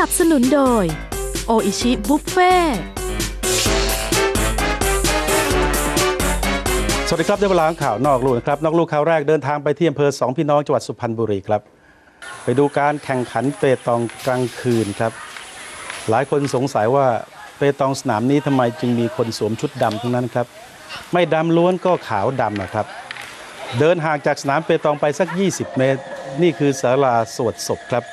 นับสนุนโดย โออิชิบุฟเฟ่สวัสดีครับได้เวลาข่าวนอกลูกนะครับนอกลูกข่าวแรกเดินทางไปที่อำเภอสองพี่น้องจังหวัดสุพรรณบุรีครับ ไปดูการแข่งขันเปตองกลางคืนครับ หลายคนสงสัยว่าเปตองสนามนี้ทำไมจึงมีคนสวมชุดดำทั้งนั้นครับ ไม่ดำล้วนก็ขาวดำนะครับ เดินห่างจากสนามเปตองไปสัก 20 เมตร นี่คือศาลาสวดศพครับ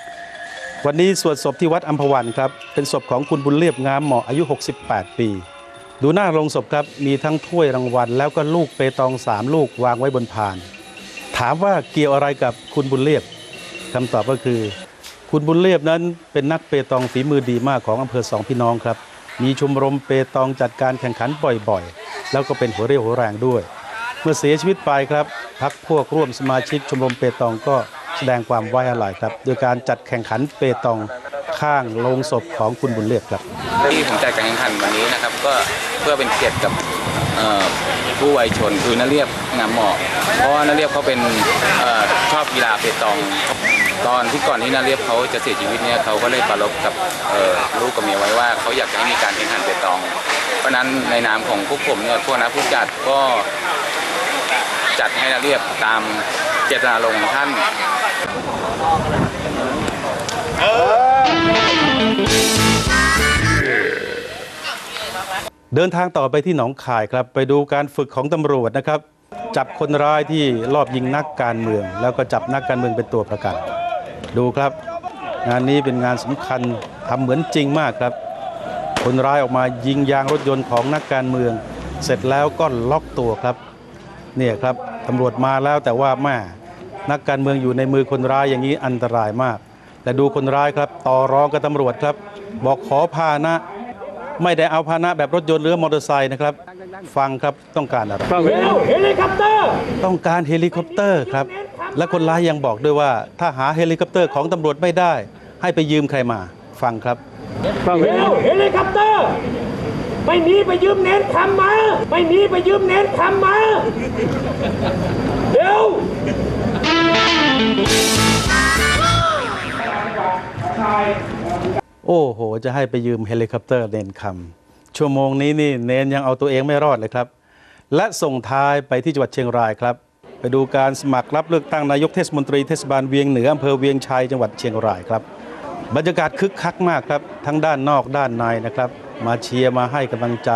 วันนี้สวดศพที่วัดอัมพวันครับ เป็นศพของคุณบุญเรียบงามเหมาะอายุ 68 ปี ดูหน้าโรงศพครับ มีทั้งถ้วยรางวัล แล้วก็ลูกเปตองสามลูกวางไว้บนพาน ถามว่าเกี่ยวอะไรกับคุณบุญเรียบคำตอบก็คือ คุณบุญเรียบนั้นเป็นนักเปตองฝีมือดีมากของอำเภอสองพี่น้องครับ มีชมรมเปตองจัดการแข่งขันบ่อยๆ แล้วก็เป็นหัวเรี่ยวหัวแรงด้วย เมื่อเสียชีวิตไปครับพักพวกร่วมสมาชิกชมรมเปตองก็ แสดงความไว้อาลัยครับ โดยการจัดแข่งขันเปตองข้างโลงศพของคุณบุญเรียบครับ ที่ผมจัดการแข่งขันวันนี้นะครับ ก็เพื่อเป็นเกียรติกับผู้วัยชนคือนาเรียบงามเหมาะ เพราะว่าเรียบเขาเป็นอชอบกีฬาเปตอง ตอนที่ก่อนที่นาเรียบเขาจะเสียชีวิตเนี่ยเขาก็เลยปรารภกับลูกกับเมียไว้ว่าเขาอยากจะให้มีการแข่งขันเปตอง เพราะนั้นในนามของพวกผมเนี่ยพวนักผู้จัดก็จัดให้นาเรียบตามเจตนารมณ์ของท่าน เดินทางต่อไปที่หนองคายครับ ไปดูการฝึกของตำรวจนะครับ จับคนร้ายที่ลอบยิงนักการเมือง แล้วก็จับนักการเมืองเป็นตัวประกันดูครับ งานนี้เป็นงานสำคัญทำเหมือนจริงมากครับ คนร้ายออกมายิงยางรถยนต์ของนักการเมือง เสร็จแล้วก็ล็อกตัวครับ เนี่ยครับตำรวจมาแล้วแต่ว่าแม่ นักการเมืองอยู่ในมือคนร้ายอย่างนี้อันตรายมาก แต่ดูคนร้ายครับ ต่อรองกับตำรวจครับ บอกขอพาหนะ ไม่ได้เอาพาหนะแบบรถยนต์หรือมอเตอร์ไซค์นะครับ ฟังครับต้องการอะไรเร็วเฮลิคอปเตอร์ต้องการเฮลิคอปเตอร์ครับ และคนร้ายยังบอกด้วยว่า ถ้าหาเฮลิคอปเตอร์ของตำรวจไม่ได้ ให้ไปยืมใครมาฟังครับเร็วเฮลิคอปเตอร์ไม่มีไปยืมเน้นคำมา ไม่มีไปยืมเน้นคำมา เร็ว โอ้โห จะให้ไปยืมเฮลิคอปเตอร์เนนคำชั่วโมงนี้นี่เนนยังเอาตัวเองไม่รอดเลยครับ และส่งท้ายไปที่จังหวัดเชียงรายครับ ไปดูการสมัครรับเลือกตั้งนายกเทศมนตรีเทศบาลเวียงเหนืออำเภอเวียงชัยจังหวัดเชียงรายครับ บรรยากาศคึกคักมากครับ ทั้งด้านนอกด้านในนะครับ มาเชียร์มาให้กำลังใจ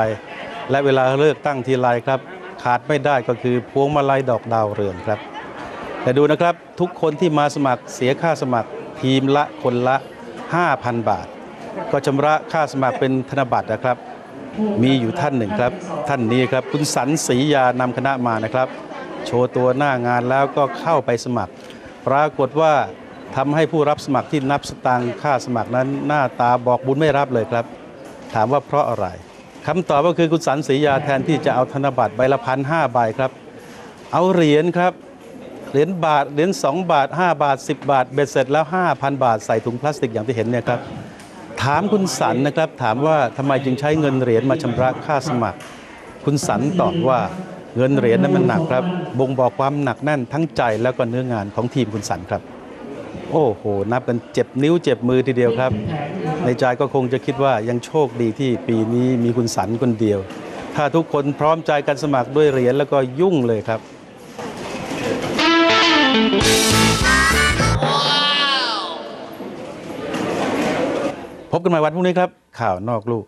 และเวลาเลือกตั้งทีไรครับ ขาดไม่ได้ก็คือพวงมาลัยดอกดาวเรืองครับ แต่ดูนะครับทุกคนที่มาสมัครเสียค่าสมัครทีมละคนละ 5,000 บาท ก็ชำระค่าสมัครเป็นธนบัตรนะครับ มีอยู่ท่านหนึ่งครับ ท่านนี้ครับคุณสันศรียานำคณะมานะครับ โชว์ตัวหน้างานแล้วก็เข้าไปสมัคร ปรากฏว่าทำให้ผู้รับสมัครที่นับสตางค์ค่าสมัครนั้นหน้าตาบอกบุญไม่รับเลยครับ ถามว่าเพราะอะไรคำตอบก็คือคุณสันศรียาแทนที่จะเอาธนบัตรใบละพันห้าใบครับ เอาเหรียญครับ เหรียญบาทเหรียญ2บาท 5 บาท 10 บาท เบ็ดเสร็จแล้ว 5,000 บาทใส่ถุงพลาสติกอย่างที่เห็นเนี่ยครับถามคุณสันนะครับถามว่าทำไมจึงใช้เงินเหรียญมาชำระค่าสมัคร คุณสันตอบว่าเงินเหรียญนั้นมันหนักครับ บ่งบอกความหนักแน่นทั้งใจแล้วก็เนื้องานของทีมคุณสันครับ โอ้โห นับกันเจ็บนิ้วเจ็บมือทีเดียวครับ ในใจก็คงจะคิดว่ายังโชคดีที่ปีนี้มีคุณสันคนเดียว ถ้าทุกคนพร้อมใจกันสมัครด้วยเหรียญแล้วก็ยุ่งเลยครับ พบกันใหม่วันพรุ่งนี้ครับ ข่าวนอกลูก